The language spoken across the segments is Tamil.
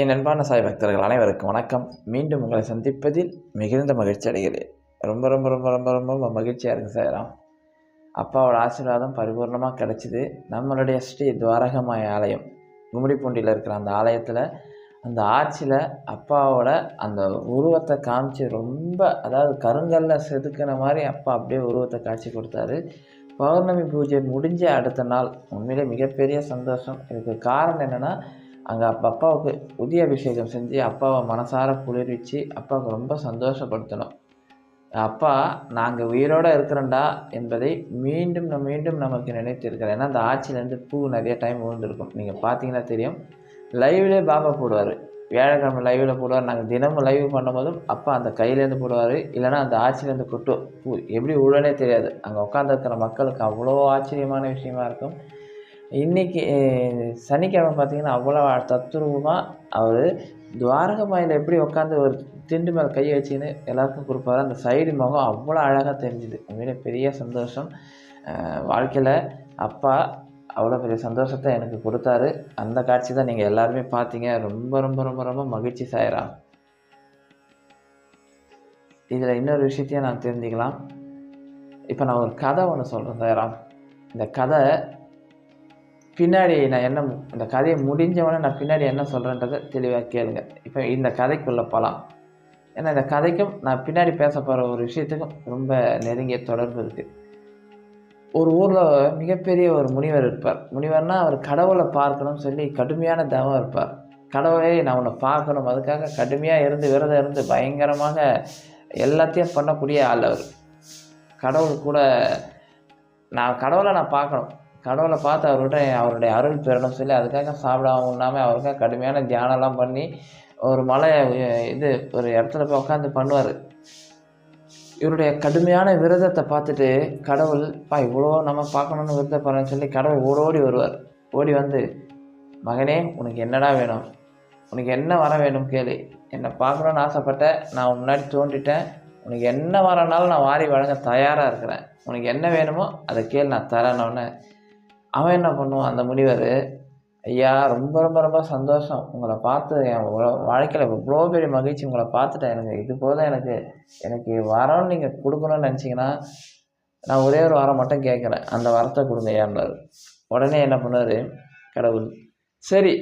என் அன்பான சாய் பக்தர்கள் அனைவருக்கும் வணக்கம். மீண்டும் உங்களை சந்திப்பதில் மிகுந்த மகிழ்ச்சி அடைகிறேன். ரொம்ப ரொம்ப ரொம்ப ரொம்ப ரொம்ப மகிழ்ச்சியாக இருக்குது சாயராம் அப்பாவோட ஆசீர்வாதம் பரிபூர்ணமாக கிடச்சிது. நம்மளுடைய ஸ்ரீ துவாரகமாய ஆலயம் கும்மிடிப்பூண்டியில் இருக்கிற அந்த ஆலயத்தில் அந்த ஆட்சியில் அப்பாவோட அந்த உருவத்தை காமிச்சு ரொம்ப அதாவது கருங்கல்ல செதுக்கின மாதிரி அப்பா அப்படியே உருவத்தை காட்சி கொடுத்தாரு. பௌர்ணமி பூஜை முடிஞ்ச அடுத்த நாள் உண்மையிலே மிகப்பெரிய சந்தோஷம். இதுக்கு காரணம் என்னென்னா அங்கே அப்போ அப்பாவுக்கு புதிய அபிஷேகம் செஞ்சு அப்பாவை மனசார குளிர்விச்சு அப்பாவுக்கு ரொம்ப சந்தோஷப்படுத்தணும். அப்பா நாங்கள் உயிரோடு இருக்கிறோண்டா என்பதை மீண்டும் நம்ம மீண்டும் நமக்கு நினைத்திருக்கிறேன் ஏன்னா அந்த ஆட்சியிலேருந்து பூ நிறைய டைம் விழுந்திருக்கும் நீங்கள் பார்த்தீங்கன்னா தெரியும். லைவ்லேயே பாபா போடுவார். வியாழக்கிழமை லைவில் போடுவார். நாங்கள் தினமும் லைவ் பண்ணும்போதும் அப்பா அந்த கையிலேருந்து போடுவார். இல்லைன்னா அந்த ஆட்சியிலேருந்து கொட்டு பூ எப்படி உழனே தெரியாது. அங்கே உட்காந்துருக்கிற மக்களுக்கு அவ்வளோ ஆச்சரியமான விஷயமா இருக்கும். இன்றைக்கி சனிக்கிழமை பார்த்தீங்கன்னா அவ்வளோ தத்ரூபமாக அவர் துவாரகமாயில் எப்படி உட்காந்து ஒரு திண்டு மேலே கையை வச்சுன்னு எல்லாருக்கும் கொடுப்பாரு. அந்த சைடு முகம் அவ்வளோ அழகாக தெரிஞ்சுது. உண்மையிலே பெரிய சந்தோஷம். வாழ்க்கையில் அப்பா அவ்வளோ பெரிய சந்தோஷத்தை எனக்கு கொடுத்தாரு. அந்த காட்சி தான் நீங்கள் எல்லாருமே பார்த்தீங்க. ரொம்ப ரொம்ப ரொம்ப ரொம்ப மகிழ்ச்சி சாயிரா. இதில் இன்னொரு விஷயத்தையும் நான் தெரிஞ்சுக்கலாம். இப்போ நான் ஒரு கதை ஒன்று சொல்கிறேன் சாயிராம் இந்த கதை பின்னாடி நான் என்ன இந்த கதையை முடிஞ்சவொடனே நான் பின்னாடி என்ன சொல்கிறேன்றதை தெளிவாக கேளுங்க. இப்போ இந்த கதைக்குள்ளே போகலாம் ஏன்னா இந்த கதைக்கும் நான் பின்னாடி பேச போகிற ஒரு விஷயத்துக்கும் ரொம்ப நெருங்கிய தொடர்பு இருக்குது ஒரு ஊரில் மிகப்பெரிய ஒரு முனிவர் இருப்பார். முனிவர்னால் அவர் கடவுளை பார்க்கணும்னு சொல்லி கடுமையான தவம் இருப்பார். கடவுளை நான் உன்னை பார்க்கணும். அதுக்காக கடுமையாக இருந்து விரதம் இருந்து பயங்கரமாக எல்லாத்தையும் பண்ணக்கூடிய ஆள் அவர். கடவுள் கூட நான் கடவுளை நான் பார்க்கணும். கடவுளை பார்த்து அவர்கிட்ட அவருடைய அருள் பெறணும் சொல்லி அதுக்காக சாப்பிடாம உண்ணாமல் அவருக்காக கடுமையான தியானம்லாம் பண்ணி ஒரு மலை இது ஒரு இடத்துல போய் உட்காந்து பண்ணுவார். இவருடைய கடுமையான விரதத்தை பார்த்துட்டு கடவுள் பா இவ்வளோ நம்ம பார்க்கணுன்னு விரதப்படுறேன்னு சொல்லி கடவுள் ஓடோடி வருவார். ஓடி வந்து மகனே உனக்கு என்னடா வேணும்? உனக்கு என்ன வர வேணும் கேளு. என்னை பார்க்கணுன்னு ஆசைப்பட்ட நான் முன்னாடி தோண்டிட்டேன். உனக்கு என்ன வரனாலும் நான் வாரி வழங்க தயாராக இருக்கிறேன். உனக்கு என்ன வேணுமோ அதை கேள் நான் தரேன்னு அவன் என்ன பண்ணுவான்? அந்த முனிவர் ஐயா ரொம்ப ரொம்ப ரொம்ப சந்தோஷம். உங்களை பார்த்து என் வாழ்க்கையில் இவ்வளோ பெரிய மகிழ்ச்சி உங்களை பார்த்துட்டேன். எனக்கு இது போதும். எனக்கு எனக்கு வரோன்னு நீங்கள் கொடுக்கணும்னு நினச்சிங்கன்னா நான் ஒரே ஒரு வாரம் மட்டும் கேட்குறேன். அந்த வரத்தை கொடுங்க ஏன்னாரு உடனே என்ன பண்ணார் கடவுள் சரி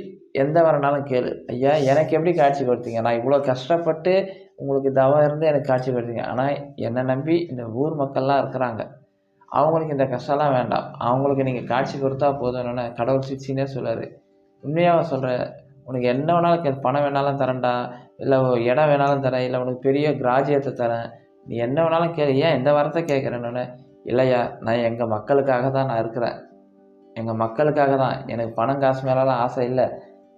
எந்த வரனாலும் கேளு. ஐயா எனக்கு எப்படி காட்சி கொடுத்தீங்க? நான் இவ்வளோ கஷ்டப்பட்டு உங்களுக்கு தவம் இருந்து எனக்கு காட்சி கொடுத்தீங்க. ஆனால் என்னை நம்பி இந்த ஊர் மக்கள்லாம் இருக்கிறாங்க. அவங்களுக்கு இந்த கஷ்டம்லாம் வேண்டாம். அவங்களுக்கு நீங்கள் காட்சி கொடுத்தா போதும். என்னென்ன கடவுள் சிரிச்சினே சொல்லார் உண்மையாக சொல்கிறேன் உனக்கு என்ன வேணாலும் பணம் வேணாலும் தரேன்டா. இல்லை இடம் வேணாலும் தரேன். இல்லை உனக்கு பெரிய கிராஜியத்தை தரேன். நீ என்ன வேணாலும் கேளு. ஏன் எந்த வாரத்தை கேட்குறேன்னு இல்லையா நான் எங்கள் மக்களுக்காக தான் நான் இருக்கிறேன். எங்கள் மக்களுக்காக தான். எனக்கு பணம் காசு மேலெலாம் ஆசை இல்லை.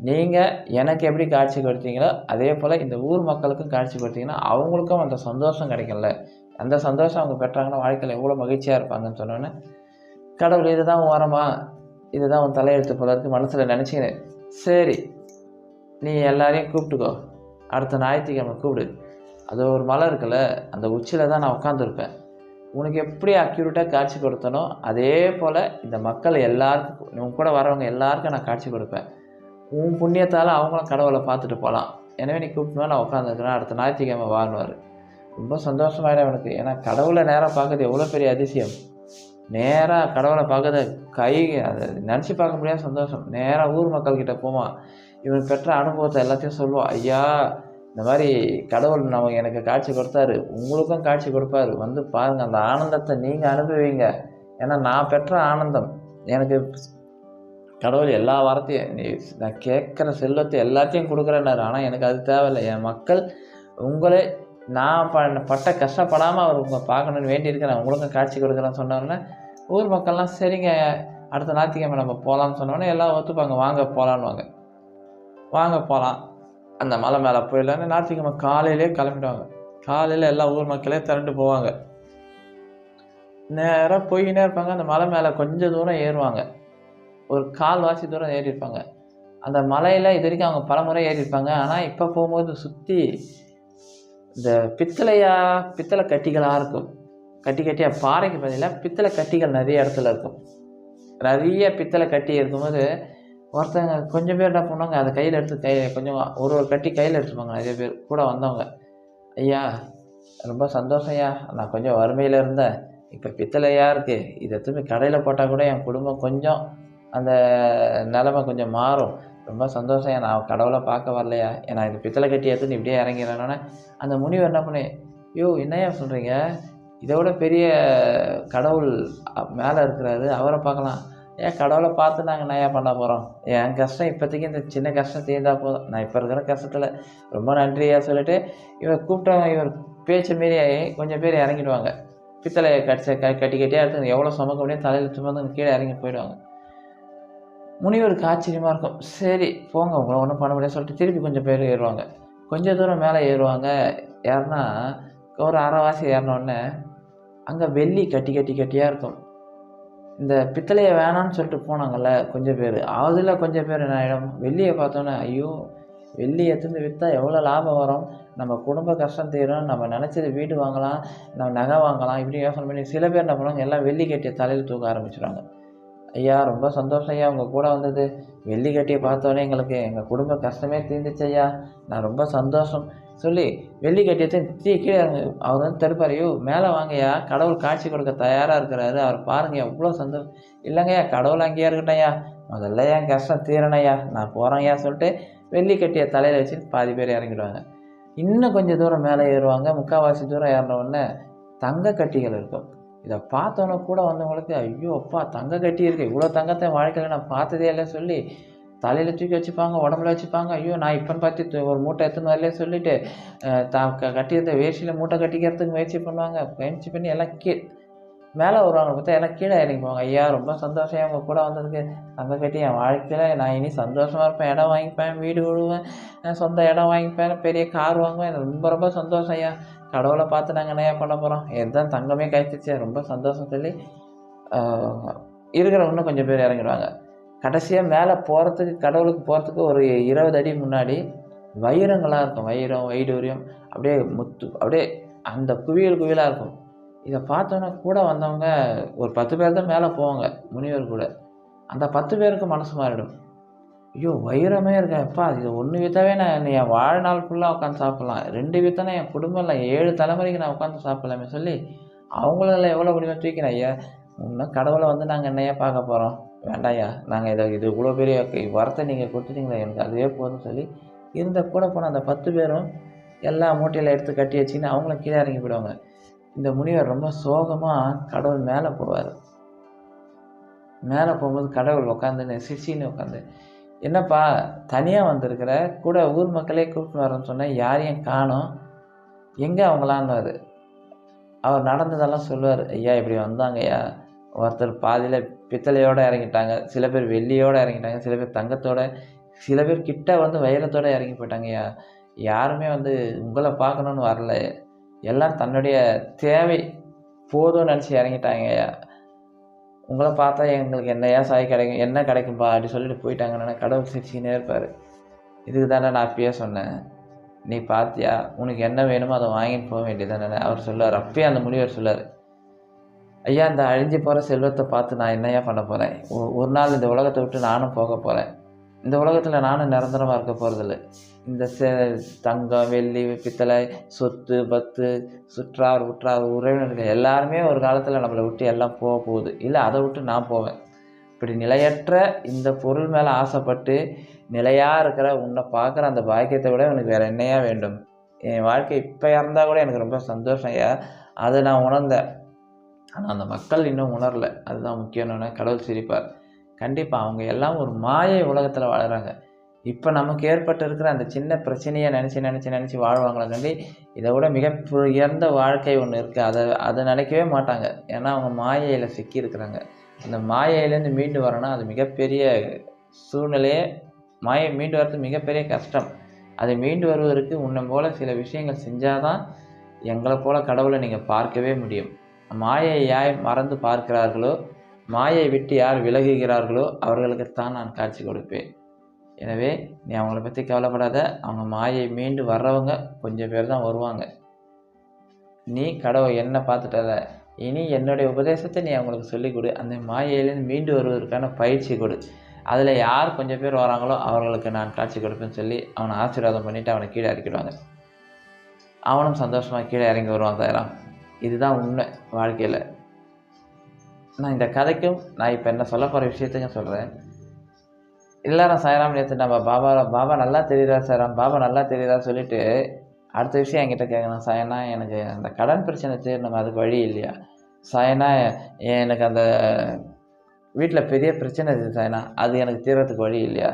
நீங்கள் எனக்கு எப்படி காட்சி கொடுத்தீங்களோ அதே போல் இந்த ஊர் மக்களுக்கும் காட்சி கொடுத்தீங்கன்னா அவங்களுக்கும் அந்த சந்தோஷம் கிடைக்கல அந்த சந்தோஷம் அவங்க பெற்றாங்கன்னா வாழ்க்கையில் எவ்வளோ மகிழ்ச்சியாக இருப்பாங்கன்னு சொன்னோன்னே கடவுள் இதுதான் வரமா? இதுதான் உன் தலையெழுத்து போல இருக்கு. மனசில் நினச்சிக்கினேன். சரி நீ எல்லாரையும் கூப்பிட்டுக்கோ. அடுத்த ஞாயிற்றுக்கிழமை கூப்பிடு. அது ஒரு மலை இருக்குல்ல அந்த உச்சியில் தான் நான் உட்காந்துருப்பேன் உனக்கு எப்படி அக்யூரேட்டாக காட்சி கொடுத்தனோ அதே போல் இந்த மக்கள் எல்லாருக்கும் உன் கூட வரவங்க எல்லாருக்கும் நான் காட்சி கொடுப்பேன். உன் புண்ணியத்தால் அவங்களும் கடவுளை பார்த்துட்டு போகலாம் எனவே நீ கூப்பிட்டுனா நான் உட்காந்துருக்குறேன் அடுத்த ஞாயிற்றுக்கிழமை வாங்கினார் ரொம்ப சந்தோஷமாயிடும் அவனுக்கு ஏன்னா கடவுளை நேராக பார்க்குறது எவ்வளோ பெரிய அதிசயம். நேராக கடவுளை பார்க்கறது கை அதை நினச்சி பார்க்க முடியாத சந்தோஷம். நேராக ஊர் மக்கள்கிட்ட போவான் இவன் பெற்ற அனுபவத்தை எல்லாத்தையும் சொல்லுவான் ஐயா இந்த மாதிரி கடவுள் நம்ம எனக்கு காட்சி கொடுத்தாரு. உங்களுக்கும் காட்சி கொடுப்பாரு. வந்து பாருங்கள் அந்த ஆனந்தத்தை நீங்கள் அனுபவிங்க. ஏன்னா நான் பெற்ற ஆனந்தம். எனக்கு கடவுள் எல்லா வாரத்தையும் நீ நான் கேட்குற செல்வத்தை எல்லாத்தையும் கொடுக்குறேன்னாரு. ஆனால் எனக்கு அது தேவையில்லை. என் மக்கள் உங்களே நான் ப பட்ட கஷ்டப்படாமல் அவர் உங்கள் பார்க்கணுன்னு வேண்டியிருக்கிறேன் உங்களுக்கும் காட்சி கொடுக்குறேன்னு சொன்னோன்னே ஊர் மக்கள்லாம் சரிங்க அடுத்த ஞாயிற்றுக்கிழமை நம்ம போகலான்னு சொன்னோன்னே எல்லாம் ஒத்துப்பாங்க வாங்க போகலான்னுவாங்க வாங்க போகலாம் அந்த மலை மேலே போயிடலான்னு ஞாயிற்றுக்கிழமை காலையிலே கிளம்பிடுவாங்க. காலையில் எல்லா ஊர் மக்களே திரண்டு போவாங்க. நேராக போயினே இருப்பாங்க. அந்த மலை மேலே கொஞ்சம் தூரம் ஏறுவாங்க. ஒரு கால் வாசி தூரம் ஏறியிருப்பாங்க. அந்த மலையில் இது வரைக்கும் அவங்க பலமுறை ஏறியிருப்பாங்க. ஆனால் இப்போ போகும்போது சுற்றி இந்த பித்தளையா பித்தளை கட்டிகளாக இருக்கும். கட்டி கட்டியாக பாறைக்கு பார்த்தீங்கன்னா பித்தளை கட்டிகள் நிறைய இடத்துல இருக்கும். நிறைய பித்தளை கட்டி இருக்கும்போது ஒருத்தங்க கொஞ்சம் பேர் என்ன பண்ணுவாங்க அதை கையில் எடுத்து கை கொஞ்சம் ஒரு ஒரு கட்டி கையில் எடுத்துப்பாங்க நிறைய பேர். கூட வந்தவங்க ஐயா ரொம்ப சந்தோஷம் ஐயா நான் கொஞ்சம் வறுமையில் இருந்தேன். இப்போ பித்தளையாக இருக்குது இதை திரும்பி கடையில் போட்டால் கூட என் குடும்பம் கொஞ்சம் அந்த நிலமை கொஞ்சம் மாறும். ரொம்ப சந்தோஷம். நான் கடவுளை பார்க்க வரலையா? நான் இந்த பித்தளை கட்டி எடுத்து இப்படியே இறங்கிறேன்னொன்னே அந்த முனிவர் என்ன பண்ணேன் ஐயோ என்னையா சொல்கிறீங்க இதோட பெரிய கடவுள் மேலே இருக்கிறாரு அவரை பார்க்கலாம். ஏன் கடவுளை பார்த்து நாங்கள் நயா பண்ண போகிறோம் என் கஷ்டம் இப்போதைக்கு இந்த சின்ன கஷ்டம் தீர்ந்தால் போதும். நான் இப்போ இருக்கிற கஷ்டத்தில் ரொம்ப நன்றியா சொல்லிட்டு இவர் கூப்பிட்டவங்க இவர் பேச்சு மீறி கொஞ்சம் பேர் இறங்கிடுவாங்க. பித்தளையை கடிச்ச க கட்டி கட்டியாக எடுத்து எவ்வளோ சுமக்க முடியும் தலையில் சுமந்து கீழே இறங்கி போயிடுவாங்க. முனிவருக்கு ஆச்சரியமாக இருக்கும். சரி போங்க உங்களை ஒன்றும் பண்ண முடியாது சொல்லிட்டு திருப்பி கொஞ்சம் பேர் ஏறுவாங்க. கொஞ்சம் தூரம் மேலே ஏறுவாங்க. யாருன்னா ஒரு அரைவாசி ஏறினோடனே அங்கே வெள்ளி கட்டி கட்டி கட்டியாக இருக்கும். இந்த பித்தளையை வேணான்னு சொல்லிட்டு போனாங்கல்ல கொஞ்சம் பேர். அதில் கொஞ்சம் பேர் என்ன ஆகிடும் வெள்ளியை பார்த்தோன்னே ஐயோ வெள்ளி எடுத்துருந்து விற்றா எவ்வளோ லாபம் வரும்? நம்ம குடும்ப கஷ்டம் தீரும். நம்ம நினச்சது வீடு வாங்கலாம் நம்ம நகை வாங்கலாம் இப்படி யோசனை பண்ணி சில பேர் என்ன பண்ணுவாங்க? எல்லாம் வெள்ளி கட்டியை தலையில் தூக்க ஆரம்பிச்சிடுவாங்க ஐயா ரொம்ப சந்தோஷம் ஐயா. உங்கள் கூட வந்தது. வெள்ளி கட்டியை பார்த்தோன்னே எங்களுக்கு எங்கள் குடும்ப கஷ்டமே தீர்ந்துச்சு ஐயா. நான் ரொம்ப சந்தோஷம். சொல்லி வெள்ளி கட்டியத்தை தீ கீழே இறங்கு. அவர் வந்து தடுப்பார் ஐயோ மேலே வாங்கய்யா கடவுள் காட்சி கொடுக்க தயாராக இருக்கிறாரு. அவர் பாருங்க எவ்வளோ சந்தோஷம். இல்லைங்கய்யா கடவுள் அங்கேயே இருக்கட்டையா முதல்ல என் கஷ்டம் தீரணையா நான் போகிறேன்யா சொல்லிட்டு வெள்ளி கட்டிய தலையில் வச்சு பாதி பேர் இறங்கிடுவாங்க. இன்னும் கொஞ்சம் தூரம் மேலே ஏறுவாங்க. முக்கால்வாசி தூரம் ஏறின உடனே தங்க கட்டிகள் இருக்கும். இதை பார்த்தோன்னே கூட வந்தவங்களுக்கு ஐயோ அப்பா தங்க கட்டியிருக்கு. இவ்வளோ தங்கத்தை வாழ்க்கையில் நான் பார்த்ததே இல்லை சொல்லி தலையில் தூக்கி வச்சுப்பாங்க உடம்புல வச்சுப்பாங்க. ஐயோ நான் இப்போன்னு பார்த்து ஒரு மூட்டை எடுத்துன்னு வரலையே சொல்லிவிட்டு த க கட்டியிருந்த வேஷ்டியில் மூட்டை கட்டிக்கிறதுக்கு முயற்சி பண்ணுவாங்க. முயற்சி பண்ணி எல்லாம் கே மேலே வருவாங்க பார்த்தா எல்லாம் கீழே இறங்கி போவாங்க ஐயா ரொம்ப சந்தோஷம். அவங்க கூட வந்ததுக்கு தங்க கட்டி என் வாழ்க்கையில் நான் இனி சந்தோஷமாக இருப்பேன். இடம் வாங்கிப்பேன் வீடு விழுவேன் சொந்த இடம் வாங்கிப்பேன் பெரிய கார் வாங்குவேன். எனக்கு ரொம்ப ரொம்ப சந்தோஷம் ஐயா. கடவுளை பார்த்து நாங்கள் நிறையா பண்ண போகிறோம் எதுதான் தங்கமே கிடைச்சிச்சு. ரொம்ப சந்தோஷம் சொல்லி இருக்கிற இன்னும் கொஞ்சம் பேர் இறங்கிடுவாங்க. கடைசியாக மேலே போகிறதுக்கு கடவுளுக்கு போகிறதுக்கு ஒரு இருபது அடி முன்னாடி வைரங்களாக இருக்கும். வைரம் வைடூரியம். அப்படியே முத்து அப்படியே அந்த குவியல் குவியலாக இருக்கும். இதை பார்த்தோன்னே கூட வந்தவங்க ஒரு பத்து பேர் தான் மேலே போவாங்க முனிவர் கூட. அந்த பத்து பேருக்கு மனசு மாறிடும். ஐயோ வைரமே இருக்கேன் எப்பா இது ஒன்று வித்தாவே நான் என் வாழ்நாள் ஃபுல்லாக உட்காந்து சாப்பிட்லாம். ரெண்டு வித்தனா என் குடும்பம் இல்லை ஏழு தலைமுறைக்கு நான் உட்காந்து சாப்பிட்லாமே சொல்லி அவங்களெல்லாம் எவ்வளோ முடியுமோ தூக்கிறேன் ஐயா இன்னும் கடவுளை வந்து நாங்கள் என்னையா பார்க்க போகிறோம் வேண்டாயா நாங்கள் இதை இது இவ்வளோ பெரிய வரத்தை நீங்கள் கொடுத்துட்டீங்களே எனக்கு அதுவே போதும்னு சொல்லி இருந்த கூட போன அந்த பத்து பேரும் எல்லா மூட்டையில் எடுத்து கட்டி வச்சுன்னு அவங்களும் கீழே இறங்கி போயிடுவாங்க. இந்த முனிவர் ரொம்ப சோகமாக கடவுள் மேலே போவார். மேலே போகும்போது கடவுள் உட்காந்துன்னு சிசின்னு உட்காந்து என்னப்பா தனியாக வந்திருக்கிற? கூட ஊர் மக்களே கூப்பிட்டு வரேன்னு சொன்னால் யாரையும் காணோம்? எங்கே அவங்களான்னு அவர் நடந்ததெல்லாம் சொல்லுவார். ஐயா இப்படி வந்தாங்க ஐயா ஒருத்தர் பாதியில் பித்தளையோடு இறங்கிட்டாங்க. சில பேர் வெள்ளியோடு இறங்கிட்டாங்க. சில பேர் தங்கத்தோட சில பேர் கிட்ட வந்து வைரத்தோடு இறங்கி போயிட்டாங்க ஐயா யாருமே வந்து உங்களை பார்க்கணுன்னு வரல. எல்லாம் தன்னுடைய தேவை போதும்னு நினச்சி இறங்கிட்டாங்க. ஐயா உங்களை பார்த்தா எங்களுக்கு என்னையா சாய் கிடைக்கும் என்ன கிடைக்கும்பா அப்படி சொல்லிட்டு போயிட்டாங்கன்னா கடவுள் சிரிச்சிக்கினே இருப்பார். இதுக்கு தானே நான் அப்பயே சொன்னேன். நீ பார்த்தியா உனக்கு என்ன வேணுமோ அதை வாங்கிட்டு போக வேண்டியதானே அவர் சொல்லுவார். அப்பயே அந்த முடிவர் சொல்லார் ஐயா இந்த அழிஞ்சு போகிற செல்வத்தை பார்த்து நான் என்னையா பண்ண போகிறேன் ஒரு நாள் இந்த உலகத்தை விட்டு நானும் போக போகிறேன் இந்த உலகத்தில் நானும் நிரந்தரமாக இருக்க போகிறதில்ல இந்த சே தங்கம் வெள்ளி பித்தளை சொத்து பத்து சுற்றார் உற்றார் உறவினர்கள் எல்லாருமே ஒரு காலத்தில் நம்மளை விட்டு எல்லாம் போக போகுது. இல்லை அதை விட்டு நான் போவேன். இப்படி நிலையற்ற இந்த பொருள் மேலே ஆசைப்பட்டு நிலையாக இருக்கிற உன்னை பார்க்குற அந்த பாக்கியத்தை விட எனக்கு வேறு என்னையா வேண்டும்? என் வாழ்க்கை இப்போ இறந்தால் கூட எனக்கு ரொம்ப சந்தோஷம் ஐயா. அதை நான் உணர்ந்தேன். ஆனால் அந்த மக்கள் இன்னும் உணரல. அதுதான் முக்கியம் கடவுள் சிரிப்பார். கண்டிப்பாக அவங்க எல்லாம் ஒரு மாயை உலகத்தில் வாழ்கிறாங்க இப்போ நமக்கு ஏற்பட்டு இருக்கிற அந்த சின்ன பிரச்சனையை நினச்சி நினச்சி நினச்சி வாழ்வாங்களே கண்டி இதை விட மிக உயர்ந்த வாழ்க்கை ஒன்று இருக்குது அதை அதை நினைக்கவே மாட்டாங்க. ஏன்னா அவங்க மாயையில் சிக்கியிருக்கிறாங்க அந்த மாயையிலேருந்து மீண்டு வரணும் அது மிகப்பெரிய சூழ்நிலையே மாயை மீண்டு வர்றது மிகப்பெரிய கஷ்டம். அதை மீண்டு வருவதற்கு உன்னை போல் சில விஷயங்கள் செஞ்சால் தான் எங்களை போல் கடவுளை நீங்கள் பார்க்கவே முடியும். மாயை யாய் மறந்து பார்க்கிறார்களோ மாயை விட்டு யார் விலகுகிறார்களோ அவர்களுக்குத்தான் நான் காட்சி கொடுப்பேன். எனவே நீ அவங்கள பற்றி கவலைப்படாத. அவங்க மாயை மீண்டு வர்றவங்க கொஞ்சம் பேர் தான் வருவாங்க. நீ கடவுள் என்ன பார்த்துட்டத இனி என்னுடைய உபதேசத்தை நீ அவங்களுக்கு சொல்லிக் கொடு. அந்த மாயையிலேருந்து மீண்டு வருவதற்கான பயிற்சி கொடு. அதில் யார் கொஞ்சம் பேர் வராங்களோ அவர்களுக்கு நான் காட்சி கொடுப்பேன்னு சொல்லி அவனை ஆசீர்வாதம் பண்ணிவிட்டு அவனை கீழே இறக்கிடுவாங்க. அவனும் சந்தோஷமாக கீழே இறங்கி வருவான் சாயராம் இதுதான் உண்மை வாழ்க்கையில். நான் இந்த கதைக்கும் நான் இப்போ என்ன சொல்ல போகிற விஷயத்தையும் சொல்கிறேன் எல்லாரும் சாயராம் நேற்று நம்ம பாபா பாபா நல்லா தெரியுதா சாயராம்? பாபா நல்லா தெரியுதா சொல்லிட்டு அடுத்த விஷயம் என்கிட்ட கேட்கணும் சாயனா எனக்கு அந்த கடன் பிரச்சனை தீரணும் அதுக்கு வழி இல்லையா? சாயனா எனக்கு அந்த வீட்டில் பெரிய பிரச்சனை இருக்குது சாயனா. அது எனக்கு தீரத்துக்கு வழி இல்லையா?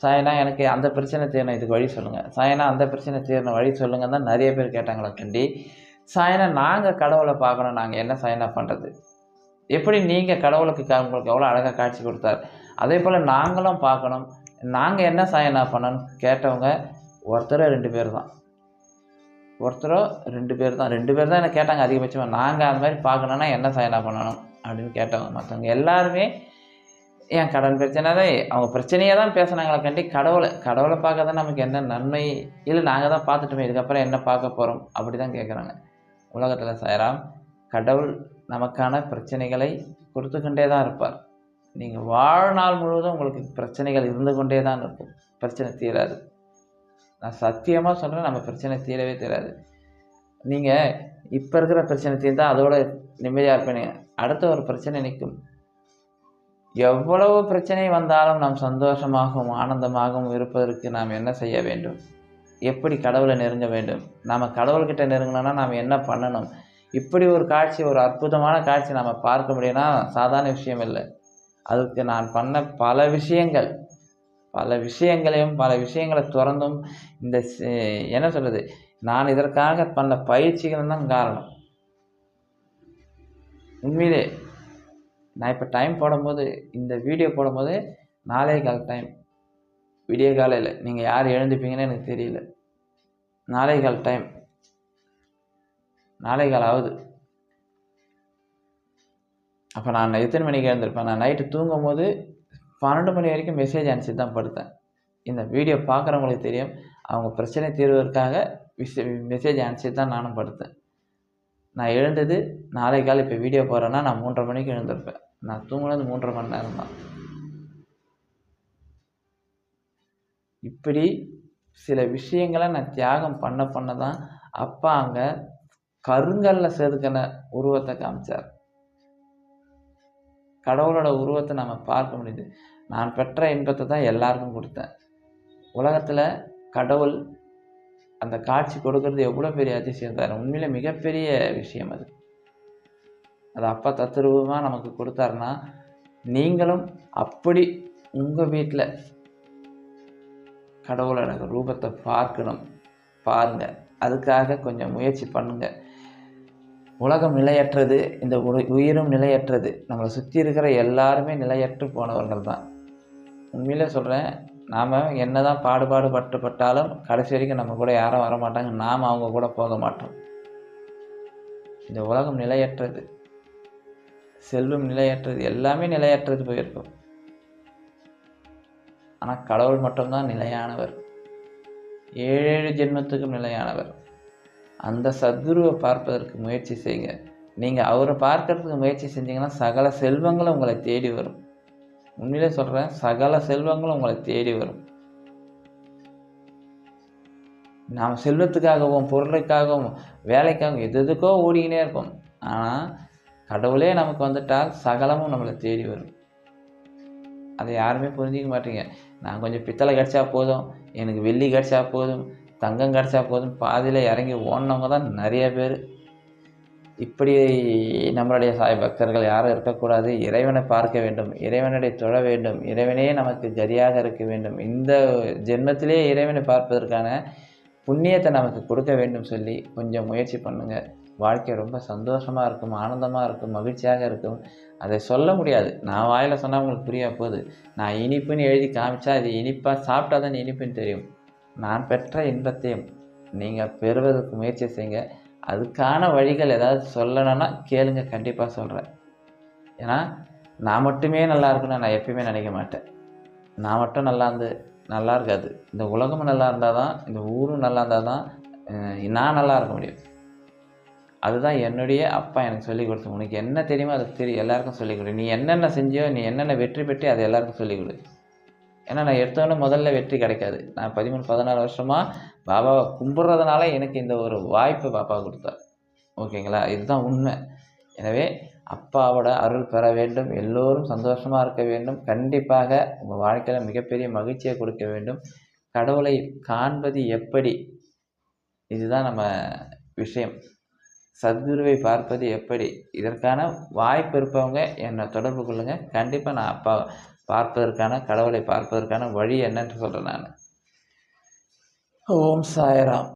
சாயனா எனக்கு அந்த பிரச்சனை தீரணும் இதுக்கு வழி சொல்லுங்கள் சாயனா அந்த பிரச்சனை தீரணும் வழி சொல்லுங்க தான் நிறைய பேர் கேட்டாங்களா கண்டி. சாயனா நாங்கள் கடவுளை பார்க்கணும் நாங்கள் என்ன சாயனா பண்ணுறது எப்படி நீங்கள் கடவுளுக்கு உங்களுக்கு எவ்வளோ அழகாக காட்சி கொடுத்தார்? அதே போல் நாங்களும் பார்க்கணும். நாங்கள் என்ன சாயனா பண்ணணும்? கேட்டவங்க ஒருத்தரோ ரெண்டு பேர் தான். ஒருத்தரோ ரெண்டு பேர் தான். ரெண்டு பேர் தான் என்ன கேட்டாங்க அதிகபட்சமாக நாங்கள் அந்த மாதிரி பார்க்கணுன்னா என்ன சாயனா பண்ணணும் அப்படின்னு கேட்டவங்க மற்றவங்க எல்லாருமே என் கடன் பிரச்சனை தான் அவங்க பிரச்சனையே தான் பேசுனாங்களே கண்டி கடவுளை கடவுளை பார்க்க தான் நமக்கு என்ன நன்மை? இல்லை நாங்கள் தான் பார்த்துட்டோமே இதுக்கப்புறம் என்ன பார்க்க போகிறோம் அப்படி தான் கேட்குறாங்க உலகத்தில் சாயராம் கடவுள் நமக்கான பிரச்சனைகளை கொடுத்து கொண்டே தான் இருப்பார் நீங்கள் வாழ்நாள் முழுவதும் உங்களுக்கு பிரச்சனைகள் இருந்து கொண்டே தான் இருக்கும். பிரச்சனை தீராது. நான் சத்தியமாக சொல்கிறேன் நம்ம பிரச்சனை தீரவே தீராது. நீங்கள் இப்போ இருக்கிற பிரச்சனை தீர்ந்தால் அதோட நிம்மதியாக இருப்பீங்க. அடுத்த ஒரு பிரச்சனை நிற்கும். எவ்வளவு பிரச்சனை வந்தாலும் நாம் சந்தோஷமாகவும் ஆனந்தமாகவும் இருப்பதற்கு நாம் என்ன செய்ய வேண்டும்? எப்படி கடவுளை நெருங்க வேண்டும்? நாம் கடவுள்கிட்ட நெருங்கணும்னா நாம் என்ன பண்ணணும்? இப்படி ஒரு காட்சி ஒரு அற்புதமான காட்சி நம்ம பார்க்க முடியும்னா சாதாரண விஷயம் இல்லை. அதுக்கு நான் பண்ண பல விஷயங்கள் பல விஷயங்களையும் பல விஷயங்களை திறந்தும் இந்த என்ன சொல்கிறது நான் இதற்காக பண்ண பயிற்சிகள் தான் காரணம். உண்மையிலே நான் இப்போ டைம் போடும்போது இந்த வீடியோ போடும்போது நாளே கால் டைம் விடிய காலையில் நீங்கள் யார் எழுந்துப்பீங்கன்னு எனக்கு தெரியல. நாளை கால் டைம் நாளை கால் ஆகுது அப்போ நான் எத்தனை மணிக்கு எழுந்திருப்பேன்? நான் நைட்டு தூங்கும் போது பன்னெண்டு மணி வரைக்கும் மெசேஜ் அனுப்பிச்சு தான் படுத்தேன். இந்த வீடியோ பார்க்குறவங்களுக்கு தெரியும். அவங்க பிரச்சனை தீர்வதற்காக விஷ மெசேஜ் அனுப்பிச்சு தான் நானும் படுத்தேன். நான் எழுந்தது நாளை காலை இப்போ வீடியோ போடுறேன்னா நான் மூன்றரை மணிக்கு எழுந்திருப்பேன். நான் தூங்குனது மூன்றரை மணி நேரம் தான். இப்படி சில விஷயங்களை நான் தியாகம் பண்ண பண்ண தான் அப்பா அங்கே கருங்கல்ல செதுக்கின உருவத்தை காமிச்சார். கடவுளோட உருவத்தை நம்ம பார்க்க முடியுது. நான் பெற்ற இன்பத்தை தான் எல்லாருக்கும் கொடுத்தேன். உலகத்தில் கடவுள் அந்த காட்சி கொடுக்கறது எவ்வளோ பெரிய அதிசயம் தார் உண்மையில் மிகப்பெரிய விஷயம் அது. அது அப்பா தத்துருவமாக நமக்கு கொடுத்தாருன்னா நீங்களும் அப்படி உங்கள் வீட்டில் கடவுளோட ரூபத்தை பார்க்கணும். பாருங்கள் அதுக்காக கொஞ்சம் முயற்சி பண்ணுங்கள் உலகம் நிலையற்றது இந்த உயிரும் நிலையற்றது. நம்மளை சுற்றி இருக்கிற எல்லாருமே நிலையற்று போனவர்கள் தான். உண்மையிலே சொல்கிறேன் நாம் என்ன தான் பாடுபாடு பட்டுப்பட்டாலும் கடைசி வரைக்கும் நம்ம கூட யாரும் வர மாட்டாங்க நாம் அவங்க கூட போக மாட்டோம். இந்த உலகம் நிலையற்றது. செல்வம் நிலையற்றது. எல்லாமே நிலையற்றது போயிருக்கும். ஆனால் கடவுள் மட்டும்தான் நிலையானவர். ஏழேழு ஜென்மத்துக்கும் நிலையானவர். அந்த சத்குருவை பார்ப்பதற்கு முயற்சி செய்யுங்க. நீங்கள் அவரை பார்க்கறதுக்கு முயற்சி செஞ்சீங்கன்னா சகல செல்வங்களும் உங்களை தேடி வரும். உண்மையிலே சொல்கிறேன் சகல செல்வங்களும் உங்களை தேடி வரும். நாம் செல்வத்துக்காகவும் பொருளுக்காகவும் வேலைக்காகவும் எது எதுக்கோ ஓடிக்கினே இருப்போம் ஆனால் கடவுளே நமக்கு வந்துட்டால் சகலமும் நம்மளை தேடி வரும். அதை யாருமே புரிஞ்சிக்க மாட்டீங்க. நான் கொஞ்சம் பித்தளை கிடச்சா போதும் எனக்கு வெள்ளி கிடச்சா போதும் தங்கம் கிடச்சா போதும். பாதியில் இறங்கி ஓடினவங்க தான் நிறைய பேர். இப்படி நம்மளுடைய சாய் பக்தர்கள் யாரும் இருக்கக்கூடாது. இறைவனை பார்க்க வேண்டும். இறைவனுடைய தொழ வேண்டும். இறைவனே நமக்கு கரியாக இருக்க வேண்டும். இந்த ஜென்மத்திலே இறைவனை பார்ப்பதற்கான புண்ணியத்தை நமக்கு கொடுக்க வேண்டும் சொல்லி கொஞ்சம் முயற்சி பண்ணுங்கள் வாழ்க்கை ரொம்ப சந்தோஷமாக இருக்கும் ஆனந்தமாக இருக்கும் மகிழ்ச்சியாக இருக்கும். அதை சொல்ல முடியாது. நான் வாயில் சொன்னால் உங்களுக்கு புரிய போகுது. நான் இனிப்புன்னு எழுதி காமிச்சா அது இனிப்பாக சாப்பிட்டா தான் இனிப்புன்னு தெரியும். நான் பெற்ற இன்பத்தையும் நீங்கள் பெறுவதற்கு முயற்சி செய்யுங்க. அதுக்கான வழிகள் ஏதாவது சொல்லணும்னா கேளுங்க கண்டிப்பாக சொல்கிறேன் ஏன்னா நான் மட்டுமே நல்லா இருக்குன்னு நான் எப்பயுமே நினைக்க மாட்டேன். நான் மட்டும் நல்லா இருந்து நல்லா இருக்காது. இந்த உலகமும் நல்லா இருந்தால் தான் இந்த ஊரும் நல்லா இருந்தால் தான் நான் நல்லா இருக்க முடியும். அதுதான் என்னுடைய அப்பா எனக்கு சொல்லிக் கொடுத்து உனக்கு என்ன தெரியுமோ அதை தெரியும் எல்லாருக்கும் சொல்லிக் கொடு. நீ என்னென்ன செஞ்சியோ நீ என்னென்ன வெற்றி பெற்றி அதை எல்லாருக்கும் சொல்லிக் கொடு. ஏன்னா நான் எடுத்தோடனே முதல்ல வெற்றி கிடைக்காது. நான் பதிமூணு பதினாலு வருஷமாக பாபாவை கும்பிட்றதுனால எனக்கு இந்த ஒரு வாய்ப்பு பாப்பா கொடுத்தார். ஓகேங்களா? இதுதான் உண்மை. எனவே அப்பாவோட அருள் பெற வேண்டும். எல்லோரும் சந்தோஷமாக இருக்க வேண்டும். கண்டிப்பாக உங்கள் வாழ்க்கையில் மிகப்பெரிய மகிழ்ச்சியை கொடுக்க வேண்டும். கடவுளை காண்பது எப்படி? இதுதான் நம்ம விஷயம். சத்குருவை பார்ப்பது எப்படி? இதற்கான வாய்ப்பு இருப்பவங்க என்னை தொடர்பு கொள்ளுங்கள் கண்டிப்பாக நான் அப்பா பார்ப்பதற்கான கடவுளை பார்ப்பதற்கான வழி என்னன்னு சொல்கிறேன் நான். ஓம் சாய்ராம்.